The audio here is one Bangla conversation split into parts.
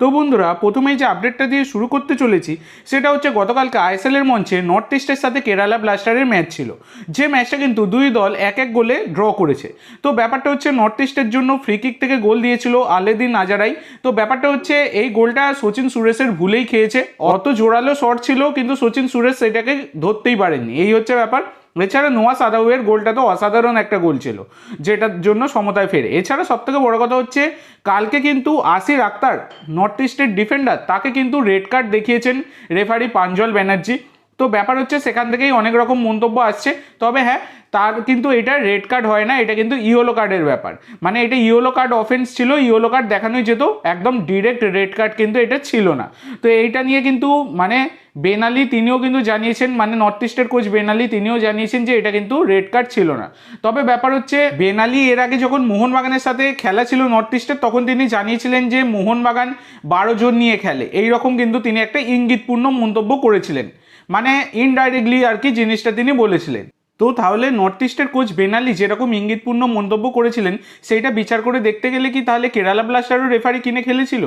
তো বন্ধুরা, প্রথমেই যে আপডেটটা দিয়ে শুরু করতে চলেছি, সেটা হচ্ছে গতকালকে আইএসএলের মঞ্চে নর্থ ইস্টের সাথে কেরালা ব্লাস্টারের ম্যাচ ছিল। যে ম্যাচটা কিন্তু দুই দল এক এক গোলে ড্র করেছে। তো ব্যাপারটা হচ্ছে নর্থ ইস্টের জন্য ফ্রি কিক থেকে গোল দিয়েছিল আলেদিন নাজারাই তো ব্যাপারটা হচ্ছে এই গোলটা সচিন সুরেশের ভুলেই খেয়েছে। অত জোরালো শট ছিল, কিন্তু সচিন সুরেশ সেটাকে ধরতেই পারেননি। এই হচ্ছে ব্যাপার। এছাড়া নোয়া সাদাউয়ের গোলটা তো অসাধারণ একটা গোল ছিল, যেটার জন্য সমতায় ফেরে। এছাড়া সবথেকে বড় কথা হচ্ছে, কালকে কিন্তু আসির আক্তার, নর্থ ইস্টের ডিফেন্ডার, তাকে কিন্তু রেড কার্ড দেখিয়েছেন রেফারি পাঞ্জল ব্যানার্জি। তো ব্যাপার হচ্ছে, সেখান থেকেই অনেক রকম মন্তব্য আসছে। তবে হ্যাঁ তার কিন্তু এটা রেড কার্ড হয় না, এটা কিন্তু ইয়েলো কার্ডের ব্যাপার। মানে এটা ইয়েলো কার্ড অফেন্স ছিল ইয়েলো কার্ড দেখানোই যেত, একদম ডিরেক্ট রেড কার্ড কিন্তু এটা ছিল না। তো এইটা নিয়ে কিন্তু মানে বেনালি তিনিও কিন্তু জানিয়েছেন মানে নর্থ ইস্টের কোচ বেনালি তিনিও জানিয়েছেন যে এটা কিন্তু রেড কার্ড ছিল না। তবে ব্যাপার হচ্ছে, বেনালি এর আগে যখন মোহনবাগানের সাথে খেলা ছিল নর্থ ইস্টের তখন তিনি জানিয়েছিলেন যে মোহনবাগান বারো জন নিয়ে খেলে। এই রকম কিন্তু তিনি একটা ইঙ্গিতপূর্ণ মন্তব্য করেছিলেন। মানে ইনডাইরেক্টলি আর কি জিনিসটা তিনি বলেছিলেন। তো তাহলে নর্থ ইস্টের কোচ বেনালি যেরকম ইঙ্গিতপূর্ণ মন্তব্য করেছিলেন, সেইটা বিচার করে দেখতে গেলে কি তাহলে কেরালা ব্লাস্টারও রেফারি কিনে খেলেছিল?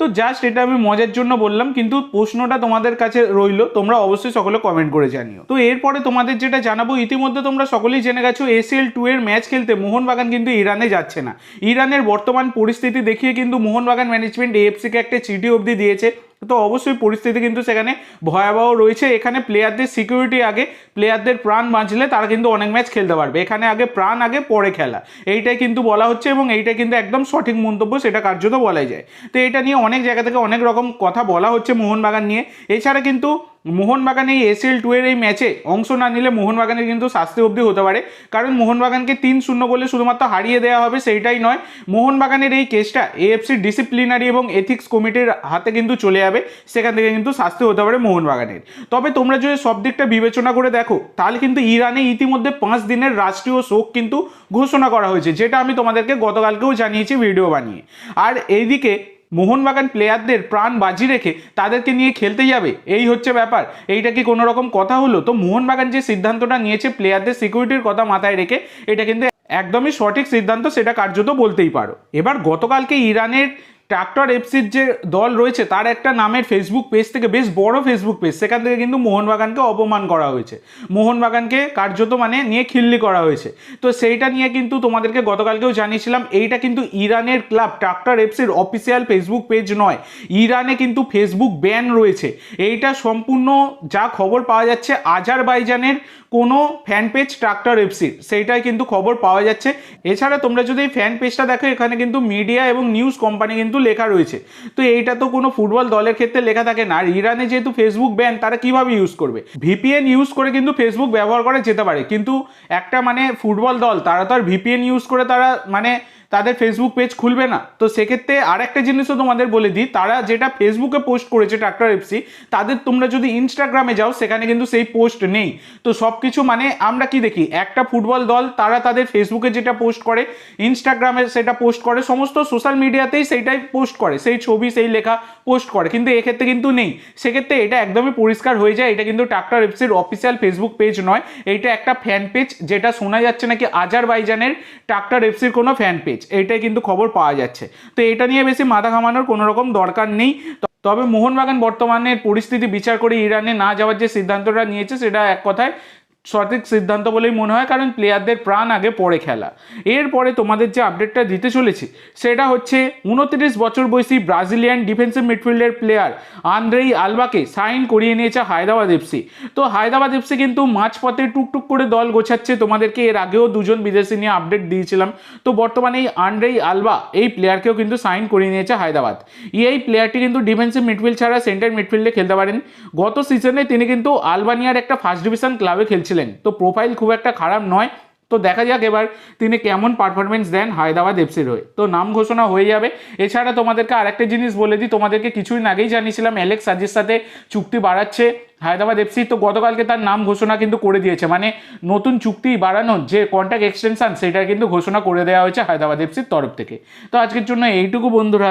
তো জাস্ট এটা আমি মজার জন্য বললাম, কিন্তু প্রশ্নটা তোমাদের কাছে রইল, তোমরা অবশ্যই সকলে কমেন্ট করে জানিও। তো এরপরে তোমাদের যেটা জানাব, ইতিমধ্যে তোমরা সকলেই জেনে গেছো এসিএল টু এর ম্যাচ খেলতে মোহনবাগান কিন্তু ইরানে যাচ্ছে না। ইরানের বর্তমান পরিস্থিতি দেখিয়ে কিন্তু মোহনবাগান ম্যানেজমেন্ট এএফসিকে একটা চিঠি অবধি দিয়েছে। তো অবশ্যই পরিস্থিতি কিন্তু সেখানে ভয়াবহ রয়েছে। এখানে প্লেয়ারদের সিকিউরিটি আগে প্লেয়ারদের প্রাণ বাঁচলে তারা কিন্তু অনেক ম্যাচ খেলতে পারবে। এখানে আগে প্রাণ, আগে পরে খেলা। এইটাই কিন্তু বলা হচ্ছে এবং এইটা কিন্তু একদম সঠিক মন্তব্য, সেটা কার্যত বলাই যায়। তো এটা নিয়ে অনেক জায়গা থেকে অনেক রকম কথা বলা হচ্ছে মোহনবাগান নিয়ে। এছাড়া কিন্তু মোহনবাগান এই এসএল টু এর এই ম্যাচে অংশ না নিলে মোহনবাগানের কিন্তু শাস্তি অবধি হতে পারে। কারণ মোহনবাগানকে তিন শূন্য বলে শুধুমাত্র হারিয়ে দেওয়া হবে সেইটাই নয়, মোহনবাগানের এই কেসটা এএফসি ডিসিপ্লিনারি এবং এথিক্স কমিটির হাতে কিন্তু চলে যাবে। সেখান থেকে কিন্তু শাস্তি হতে পারে মোহনবাগানের। তবে তোমরা যদি সব দিকটা বিবেচনা করে দেখো, তাহলে কিন্তু ইরানে ইতিমধ্যে পাঁচ দিনের রাষ্ট্রীয় শোক কিন্তু ঘোষণা করা হয়েছে, যেটা আমি তোমাদেরকে গতকালকেও জানিয়েছি ভিডিও বানিয়ে। আর এইদিকে মোহনবাগান প্লেয়ারদের প্রাণ বাজি রেখে তাদেরকে নিয়ে খেলতে যাবে। এই হচ্ছে ব্যাপার। এইটা কি কোনো রকম কথা হলো? তো মোহনবাগান যে সিদ্ধান্তটা নিয়েছে প্লেয়ারদের সিকিউরিটির কথা মাথায় রেখে, এটা কিন্তু একদমই সঠিক সিদ্ধান্ত, সেটা কার্যত বলতেই পারো। এবার গতকালকে ইরানের ট্রাক্টর এফসির যে দল রয়েছে, তার একটা নামের ফেসবুক পেজ থেকে বেশ বড় ফেসবুক পেজ সেখান থেকে কিন্তু মোহনবাগানকে অপমান করা হয়েছে। মোহনবাগানকে কার্যত মানে নিয়ে খিল্লি করা হয়েছে। তো সেইটা নিয়ে কিন্তু তোমাদেরকে গতকালকেও জানিয়েছিলাম, এইটা কিন্তু ইরানের ক্লাব ট্রাক্টর এফসির অফিসিয়াল ফেসবুক পেজ নয়। ইরানে কিন্তু ফেসবুক ব্যান রয়েছে। এইটা সম্পূর্ণ যা খবর পাওয়া যাচ্ছে, আজারবাইজানের কোনো ফ্যান পেজ ট্রাক্টর এফসির সেইটাই কিন্তু খবর পাওয়া যাচ্ছে। এছাড়া তোমরা যদি এই ফ্যান পেজটা দেখো, এখানে কিন্তু মিডিয়া এবং নিউজ কোম্পানি কিন্তু লেখা রয়েছে। তো এইটা তো কোনো ফুটবল দলের ক্ষেত্রে লেখা থাকে না। আর ইরানে যেহেতু ফেসবুক ব্যান তারা কীভাবে ইউজ করবে? ভিপিএন ইউজ করে কিন্তু ফেসবুক ব্যবহার করা যেতে পারে। কিন্তু একটা মানে ফুটবল দল, তারা তো আর ভিপিএন ইউজ করে তারা মানে তাদের ফেসবুক পেজ খুলবে না। তো সেক্ষেত্রে আর একটা জিনিসও তোমাদের বলে দিই, তারা যেটা ফেসবুকে পোস্ট করেছে ট্রাক্টর এফসি তাদের তোমরা যদি ইনস্টাগ্রামে যাও, সেখানে কিন্তু সেই পোস্ট নেই। তো সব কিছু মানে আমরা কি দেখি? একটা ফুটবল দল, তারা তাদের ফেসবুকে যেটা পোস্ট করে ইনস্টাগ্রামে সেটা পোস্ট করে, সমস্ত সোশ্যাল মিডিয়াতেই সেইটাই পোস্ট করে, সেই ছবি, সেই লেখা পোস্ট করে, কিন্তু এক্ষেত্রে কিন্তু নেই। সেক্ষেত্রে এটা একদমই পরিষ্কার হয়ে যায়, এটা কিন্তু ট্রাক্টর এফসির অফিসিয়াল ফেসবুক পেজ নয়, এইটা একটা ফ্যান পেজ যেটা শোনা যাচ্ছে নাকি আজারবাইজানের ট্রাক্টর এফসির কোনো ফ্যান পেজ এইটাই কিন্তু খবর পাওয়া যাচ্ছে। তো এটা নিয়ে বেশি মাথা ঘামানোর কোনো রকম দরকার নেই। তবে মোহনবাগান বর্তমানের পরিস্থিতি বিচার করে ইরানে না যাওয়ার যে সিদ্ধান্তটা নিয়েছে, সেটা এক কথায় সঠিক সিদ্ধান্ত বলেই মনে হয়, কারণ প্লেয়ারদের প্রাণ আগে পরে খেলা। এরপরে তোমাদের যে আপডেটটা দিতে চলেছি, সেটা হচ্ছে উনত্রিশ বছর বয়সী ব্রাজিলিয়ান ডিফেন্সিভ মিডফিল্ডের প্লেয়ার আন্দ্রেই আলবাকে সাইন করিয়ে নিয়েছে হায়দ্রাবাদ এফসি তো হায়দ্রাবাদ এফসি কিন্তু মাঝপথে টুকটুক করে দল গোছাচ্ছে, তোমাদেরকে এর আগেও দুজন বিদেশি নিয়ে আপডেট দিয়েছিলাম। তো বর্তমানে এই আন্দ্রেই আলবা এই প্লেয়ারকেও কিন্তু সাইন করিয়ে নিয়েছে হায়দ্রাবাদ। এই প্লেয়ারটি কিন্তু ডিফেন্সিভ মিডফিল্ড ছাড়া সেন্টার মিডফিল্ডে খেলতে পারেন। গত সিজনে তিনি কিন্তু আলবানিয়ার একটা ফার্স্ট ডিভিশন ক্লাবে খেলছেন ছিলেন তো প্রোফাইল খুব একটা খারাপ নয়। তো দেখা যাক এবার তিনি কেমন পারফরমেন্স দেন হায়দ্রাবাদ এফসির হয়ে। তো নাম ঘোষণা হয়ে যাবে। এছাড়া তোমাদেরকে আরেকটা জিনিস বলে দিই, তোমাদেরকে কিছুদিন আগেই জানিয়েছিলাম অ্যালেক্স সাজির সাথে চুক্তি বাড়াচ্ছে হায়দ্রাবাদ এফসি তো গতকালকে তার নাম ঘোষণা কিন্তু করে দিয়েছে। মানে নতুন চুক্তি বাড়ানোর যে কন্ট্যাক্ট এক্সটেনশন সেটা কিন্তু ঘোষণা করে দেওয়া হয়েছে হায়দ্রাবাদ এফসির তরফ থেকে। তো আজকের জন্য এইটুকু বন্ধুরা।